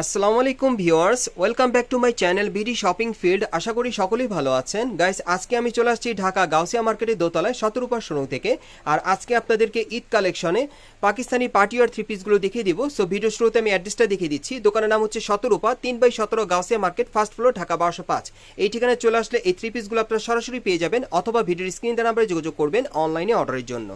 আসসালামু আলাইকুম viewers, welcome back to my channel BD shopping field আশা করি সকলেই ভালো আছেন। গাইস, আজকে আমি চলে আসছি ঢাকা গাউসিয়া মার্কেটের দোতলায় সতেরোপা শোরুম থেকে। আর আজকে আপনাদেরকে ঈদ কালেকশনে পাকিস্তানি পার্টিওয়ার থ্রি পিসগুলো দেখিয়ে দিব। সো ভিডিও শুরুতে আমি অ্যাড্রেসটা দেখিয়ে দিচ্ছি। দোকানের নাম হচ্ছে সতেরোপা তিন বাই সতেরো Gausia market, first floor, Dhaka বারোশো পাঁচ। এই ঠিকানায় চলে আসলে এই থ্রি পিসগুলো আপনারা সরাসরি পেয়ে যাবেন, অথবা ভিডিওর স্ক্রিন নাম্বারে যোগাযোগ করবেন অনলাইনে অর্ডারের জন্য।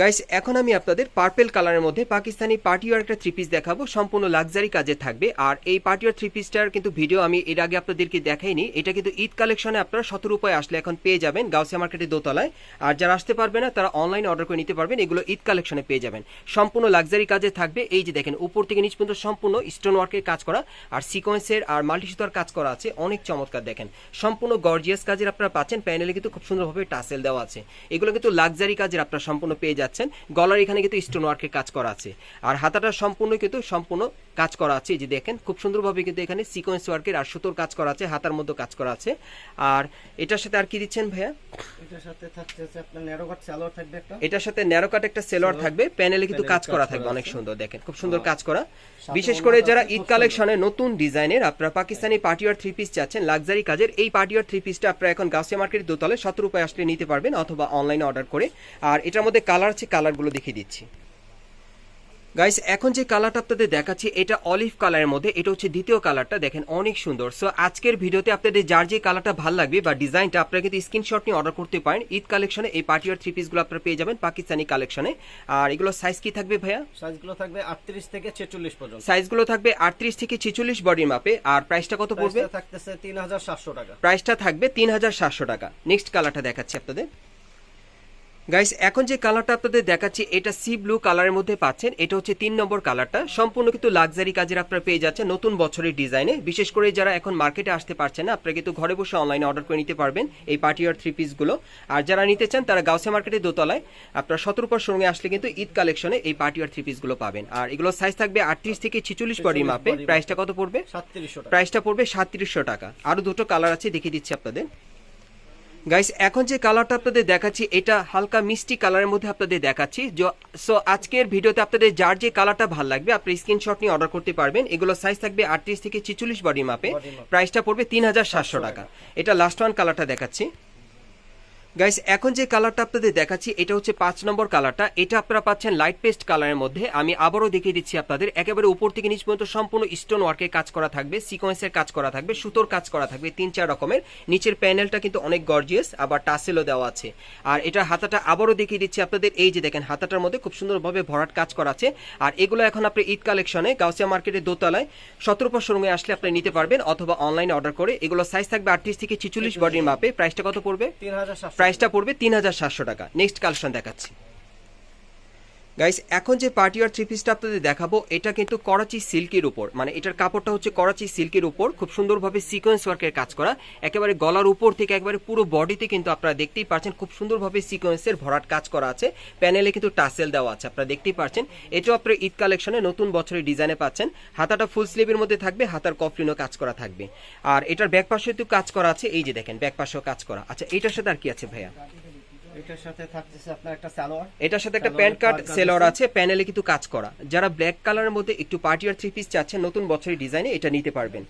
গাইস এখন আমি আপনাদের পার্পেল কালারের মধ্যে পাকিস্তানি পার্টিওয়ার একটা থ্রি পিস দেখাবো। সম্পূর্ণ লাক্সারি কাজে থাকবে। আর এই পার্টিওয়ার থ্রি পিসটার কিন্তু ভিডিও আমি এর আগে আপনাদেরকে দেখাইনি। এটা কিন্তু ঈদ কালেকশনে আপনারা শত রূপায় আসলে এখন পেয়ে যাবেন গাউসিয়া মার্কেটের দোতলায়। আর যারা আসতে পারবে না, তারা অনলাইন অর্ডার করে নিতে পারবেন। এগুলো ঈদ কালেকশনে পেয়ে যাবেন। সম্পূর্ণ লাক্সারি কাজে থাকবে। এই যে দেখেন, উপর থেকে নিচ পর্যন্ত সম্পূর্ণ স্টোন ওয়ার্কের কাজ করা। আর সিকোয়েন্সের আর মাল্টি সুতার কাজ করা আছে। অনেক চমৎকার দেখেন। সম্পূর্ণ গর্জিয়াস কাজের আপনারা পাচ্ছেন। প্যানেলে কিন্তু খুব সুন্দরভাবে টাসেল দেওয়া আছে। এগুলো কিন্তু লাক্সারি কাজের আপনারা সম্পূর্ণ পেয়ে যাচ্ছেন গলার এখানে কিন্তু স্টোন ওয়ার্কের কাজ করা আছে। আর হাতাটা সম্পূর্ণ কিন্তু সম্পূর্ণ কাজ করা আছে। যে দেখেন খুব সুন্দরভাবে কিন্তু এখানে সিকোয়েন্স ওয়ার্কের আর সুতোর কাজ করা আছে হাতার মধ্যে কাজ করা আছে। আর এটার সাথে আর কি দিচ্ছেন ভাইয়া? এটার সাথে থাকছে আপনার ন্যারো কাট সালোয়ার থাকবে একটা। এটার সাথে ন্যারো কাট একটা সেলোয়ার থাকবে প্যানেলে কিন্তু কাজ করা থাকবে অনেক সুন্দর দেখেন খুব সুন্দর কাজ করা। বিশেষ করে যারা ঈদ কালেকশনে নতুন ডিজাইনের আপনারা Pakistani party wear three piece চাচ্ছেন লাক্সারি কাজের এই পার্টিওয়ার থ্রি পিসটা আপনারা এখন গাউসিয়া মার্কেটের দোতলে সতেরো রূপায় আসলে নিতে পারবেন অথবা অনলাইনে অর্ডার করে। আর এটার মধ্যে কালার আছে কালারগুলো দেখিয়ে দিচ্ছি। গাইস এখন যে কালারটা আপনাদের দেখাচ্ছি এটা অলিভ কালারের মধ্যে এটা হচ্ছে দ্বিতীয় কালারটা দেখেন অনেক সুন্দর। সো আজকের ভিডিওতে আপনাদের যার যে কালারটা ভালো লাগবে বা ডিজাইনটা আপনারা কিন্তু স্ক্রিনশট নিয়ে অর্ডার করতে পারেন ঈদ কালেকশনে এই পার্টিওয়ার থ্রি পিসগুলো আপনারা পেয়ে যাবেন পাকিস্তানি কালেকশনে আর এগুলো সাইজ কি থাকবে ভাইয়া? সাইজগুলো থাকবে 38 থেকে 46 পর্যন্ত। সাইজগুলো থাকবে আটত্রিশ থেকে ছেচল্লিশ বডির মাপে আর প্রাইসটা কত পড়বে? থাকতেছে 3700 টাকা। প্রাইসটা থাকবে তিন হাজার সাতশো টাকা। নেক্সট কালারটা দেখাচ্ছি আপনাদের। গাইস এখন যে কালারটা আপনাদের দেখাচ্ছি এটা সি ব্লু কালারের মধ্যে পাচ্ছেন। এটা হচ্ছে তিন নম্বর কালারটা সম্পূর্ণ কিন্তু লাক্সারি কাজের আপনারা পেয়ে যাচ্ছেন নতুন বছরের ডিজাইনে বিশেষ করে যারা এখন মার্কেটে আসতে পারছেন না আপনারা কিন্তু ঘরে বসে অনলাইনে অর্ডার করে নিতে পারবেন এই পার্টিয়ার থ্রি পিসগুলো আর যারা নিতে চান তারা গাউসে মার্কেটের দোতলায় আপনার সতেরোপর সঙ্গে আসলে কিন্তু ঈদ কালেকশনে এই পার্টি পার্টিয়ার থ্রি পিসগুলো পাবেন। আর এগুলো সাইজ থাকবে আটত্রিশ থেকে ছিচল্লিশ বডির মাপে প্রাইসটা কত পড়বে? 3700 টাকা। প্রাইসটা পড়বে সাতত্রিশশো টাকা। আরও দুটো কালার আছে দেখিয়ে দিচ্ছি আপনাদের। গাইস এখন যে কালারটা আপনাদের দেখাচ্ছি এটা হালকা মিষ্টি কালারের মধ্যে আপনাদের দেখাচ্ছি। সো আজকের ভিডিওতে আপনাদের যার যে কালারটা ভালো লাগবে আপনি স্ক্রিনশট নিয়ে অর্ডার করতে পারবেন। এগুলো সাইজ থাকবে আটত্রিশ থেকে ছিচল্লিশ বডি মাপে। প্রাইসটা পড়বে তিন হাজার সাতশো টাকা। এটা লাস্ট ওয়ান কালারটা দেখাচ্ছি। গাইস এখন যে কালারটা আপনাদের দেখাচ্ছি, এটা হচ্ছে পাঁচ নম্বর কালারটা এটা আপনারা পাচ্ছেন লাইট পেস্ট কালারের মধ্যে। আমি আবারও দেখিয়ে দিচ্ছি আপনাদের, একেবারে উপর থেকে নিচ পর্যন্ত সম্পূর্ণ স্টোন ওয়ার্কের কাজ করা থাকবে সিকোয়েন্সের কাজ করা থাকবে, সুতোর কাজ করা থাকবে, তিন চার রকমের। নিচের প্যানেলটা কিন্তু অনেক গর্জিয়াস আবার টাসেলও দেওয়া আছে। আর এটা হাতাটা আবারও দেখিয়ে দিচ্ছি আপনাদের, এই যে দেখেন হাতাটার মধ্যে খুব সুন্দরভাবে ভরাট কাজ করা আছে। আর এগুলো এখন আপনি ঈদ কালেকশনে গাউসিয়া মার্কেটের দোতলায় সতেরোপর শোরুমে আসলে আপনি নিতে পারবেন, অথবা অনলাইনে অর্ডার করে। এগুলো সাইজ থাকবে আটত্রিশ থেকে ছিচল্লিশ বডির মাপে। প্রাইসটা কত পড়বে? 3700 প্রাইসটা পড়বে তিন হাজার সাতশো টাকা। নেক্সট কালেকশন দেখাচ্ছি। গাইস এখন যে পার্টিয়ার থ্রি পিসটা আপনাদের দেখাবো, এটা কিন্তু করাচি সিল্কের উপর। মানে এটার কাপড়টা হচ্ছে করাচি সিল্কের উপর, খুব সুন্দরভাবে সিকোয়েন্স ওয়ার্কের কাজ করা। একেবারে গলার উপর থেকে একবারে পুরো বডিতে কিন্তু আপনারা দেখতেই পাচ্ছেন, খুব সুন্দরভাবে সিকোয়েন্সের ভরাট কাজ করা আছে। প্যানেলে কিন্তু টাসেল দেওয়া আছে, আপনারা দেখতেই পাচ্ছেন। এটাও আপনার ঈদ কালেকশনে নতুন বছরের ডিজাইনে পাচ্ছেন। হাতাটা ফুল স্লিভের মধ্যে থাকবে, হাতার কফলিনও কাজ করা থাকবে। আর এটার ব্যাক পাশে তো কাজ করা আছে, এই যে দেখেন ব্যাক পাশেও কাজ করা। আচ্ছা এটার সাথে আর কি আছে ভাইয়া? এটার সাথে থাকতেছে আপনার একটা সালোয়ার। এটার সাথে একটা প্যান্ট কাট সেলর আছে। প্যানেলে কিন্তু কাজ করা। যারা ব্ল্যাক কালারের মধ্যে একটু পার্টি আর থ্রি পিস চাচ্ছেন নতুন বছরের ডিজাইনে এটা নিতে পারবেন।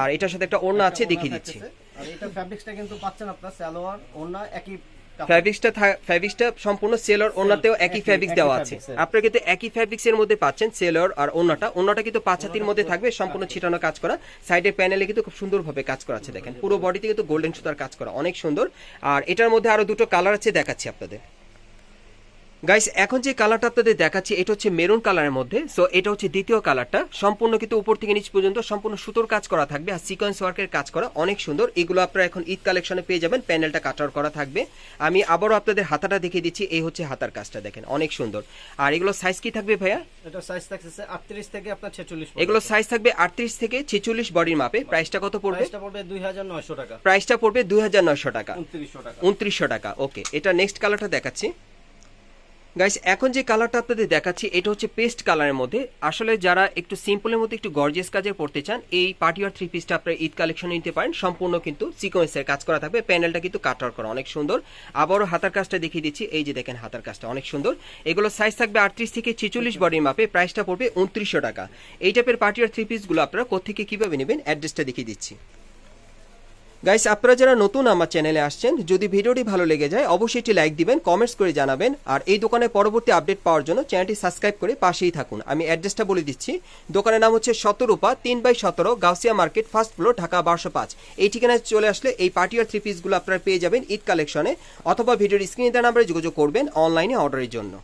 আর এটার সাথে একটা ওড়না আছে দেখিয়ে দিচ্ছি। আর এটা ফ্যাব্রিক্সটা কিন্তু পাচ্ছেন আপনার সালোয়ার ওড়না একই। ফ্যাব্রিক্সটা ফ্যাব্রিক্সটা সম্পূর্ণ সেলর ওনাতেও একই ফ্যাব্রিক্স দেওয়া আছে। আপনারা কিন্তু একই ফ্যাব্রিক্স এর মধ্যে পাচ্ছেন সেলর আর ওনাটা ওনাটা কিন্তু পাঁচ হাতির মধ্যে থাকবে সম্পূর্ণ ছিটানো কাজ করা। সাইডের প্যানেলে কিন্তু খুব সুন্দরভাবে কাজ করা আছে দেখেন। পুরো বডিতে কিন্তু গোল্ডেন সুতার কাজ করা অনেক সুন্দর। আর এটার মধ্যে আরও দুটো কালার আছে দেখাচ্ছি আপনাদের। গাইস এখন যে কালারটা আপনাদের দেখাচ্ছি এটা হচ্ছে মেরুন কালারের মধ্যে। সো এটা হচ্ছে দ্বিতীয় কালারটা সম্পূর্ণ কিন্তু উপর থেকে নিচ পর্যন্ত সম্পূর্ণ সুতোর কাজ করা থাকবে আর সিকোয়েন্স ওয়ার্কের কাজ করা অনেক সুন্দর। এগুলো আপনারা এখন ঈদ কালেকশনে পেয়ে যাবেন প্যানেলটা কাটার করা থাকবে। আমি আবারও আপনাদের হাতাটা দেখিয়ে দিচ্ছি এই হচ্ছে হাতার কাজটা দেখেন অনেক সুন্দর। আর এগুলো সাইজ কি থাকবে ভাইয়া? এটা সাইজ থাকতেছে 38 থেকে আপনার 46 এগুলো সাইজ থাকবে আটত্রিশ থেকে ছেচল্লিশ বডির মাপে। প্রাইসটা কত পড়বে? প্রাইসটা পড়বে 2900 টাকা। প্রাইসটা পড়বে দুই হাজার নয়শো টাকা। 2900 টাকা। উনত্রিশশো টাকা ওকে এটা নেক্সট কালারটা দেখাচ্ছি। গাইস এখন যে কালারটা আপনাদের দেখাচ্ছি, এটা হচ্ছে পেস্ট কালারের মধ্যে। আসলে যারা একটু সিম্পলের মধ্যে একটু গর্জিয়াস কাজে পড়তে চান, এই পার্টি আর থ্রি পিসটা আপনারা ঈদ কালেকশনে নিতে পারেন। সম্পূর্ণ কিন্তু সিকোয়েন্সের কাজ করা থাকবে। প্যানেলটা কিন্তু কাটার করা অনেক সুন্দর। আবারও হাতার কাজটা দেখিয়ে দিচ্ছি। এই যে দেখেন হাতার কাজটা অনেক সুন্দর। এগুলো সাইজ থাকবে আটত্রিশ থেকে ছেচল্লিশ বডির মাপে। প্রাইসটা পড়বে উনত্রিশশো টাকা। এই টাইপের পার্টি আর থ্রি পিসগুলো আপনারা কোথেকে কীভাবে নেবেন অ্যাড্রেসটা দেখিয়ে দিচ্ছি। গাইস আপনারা যারা নতুন আমার চ্যানেলে আসছেন, যদি ভিডিওটি ভালো লেগে যায়, অবশ্যই একটি লাইক দিবেন কমেন্টস করে জানাবেন, আর এই দোকানের পরবর্তী আপডেট পাওয়ার জন্য চ্যানেলটি সাবস্ক্রাইব করে পাশেই থাকুন। আমি অ্যাড্রেসটা বলে দিচ্ছি। দোকানের নাম হচ্ছে শতরূপা, তিন বাই সতেরো, Gausia market first floor Dhaka বারোশো পাঁচ। এই ঠিকানায় চলে আসলে এই পার্টি আর থ্রি পিসগুলো আপনারা পেয়ে যাবেন ঈদ কালেকশনে অথবা ভিডিওর স্ক্রিনে দেওয়া নাম্বারে যোগাযোগ করবেন অনলাইনে অর্ডারের জন্য।